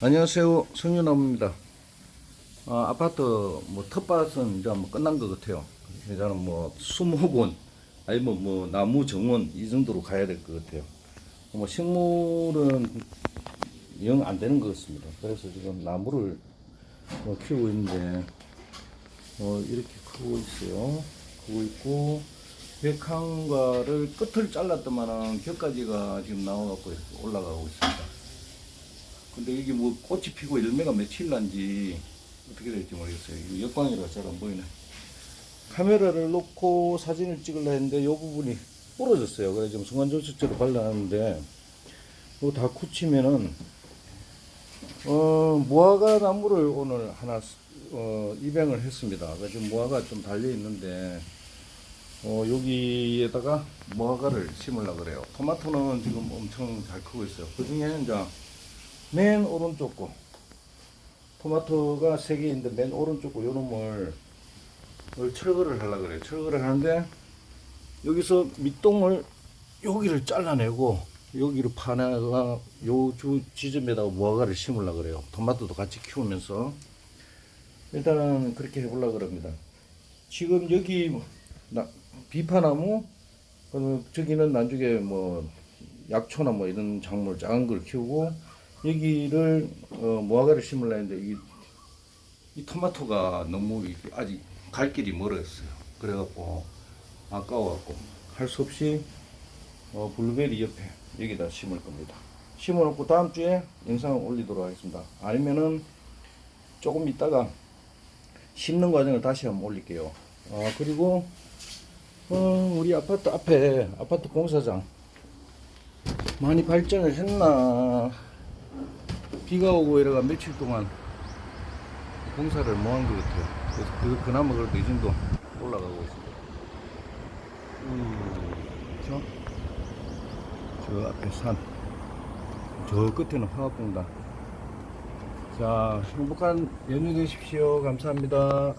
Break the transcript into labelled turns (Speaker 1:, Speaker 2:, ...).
Speaker 1: 안녕하세요. 성윤아입니다. 아, 아파트 뭐 텃밭은 이제 뭐 끝난 것 같아요. 이제는 뭐 수목원 아니면 뭐 나무 정원 이 정도로 가야 될 것 같아요. 뭐 식물은 영 안 되는 것 같습니다. 그래서 지금 나무를 뭐 키우고 있는데 뭐 이렇게 크고 있어요. 크고 있고 백항과를 끝을 잘랐더만은 격가지가 지금 나와갖고 올라가고 있습니다. 근데 이게 뭐 꽃이 피고 열매가 며칠 난지 어떻게 될지 모르겠어요. 역광이라 잘 안 보이네. 카메라를 놓고 사진을 찍으려 했는데 이 부분이 부러졌어요. 그래서 지금 순간접착제로 발라놨는데 이거 다 굳히면은 어, 무화과 나무를 오늘 하나 어, 입양을 했습니다. 그래서 무화과 좀 달려 있는데 어, 여기에다가 무화과를 심으려 그래요. 토마토는 지금 엄청 잘 크고 있어요. 그 중에 이제 맨 오른쪽 거 토마토가 세 개인데 맨 오른쪽 거 요놈을 을 철거를 하려 그래요. 철거를 하는데 여기서 밑동을 여기를 잘라내고 여기를 파내가 요주 지점에다가 무화과를 심으려 그래요. 토마토도 같이 키우면서 일단은 그렇게 해보려 그럽니다. 지금 여기 나, 비파나무 그다음에 저기는 나중에 뭐 약초나 뭐 이런 작물 작은 걸 키우고 여기를 어, 무화과를 심으려 했는데 이, 이 토마토가 너무 아직 갈 길이 멀었어요. 그래갖고 아까워갖고 할 수 없이 어, 블루베리 옆에 여기다 심을 겁니다. 심어놓고 다음 주에 영상을 올리도록 하겠습니다. 아니면은 조금 있다가 심는 과정을 다시 한번 올릴게요. 아 그리고 어, 우리 아파트 앞에 아파트 공사장 많이 발전을 했나 비가 오고 이래가 며칠 동안 공사를 못 한 것 같아요. 그래서 그, 그나마 그래도 이 정도 올라가고 있습니다. 음, 저, 저 앞에 산, 저 끝에는 화학공단. 자, 행복한 연휴 되십시오. 감사합니다.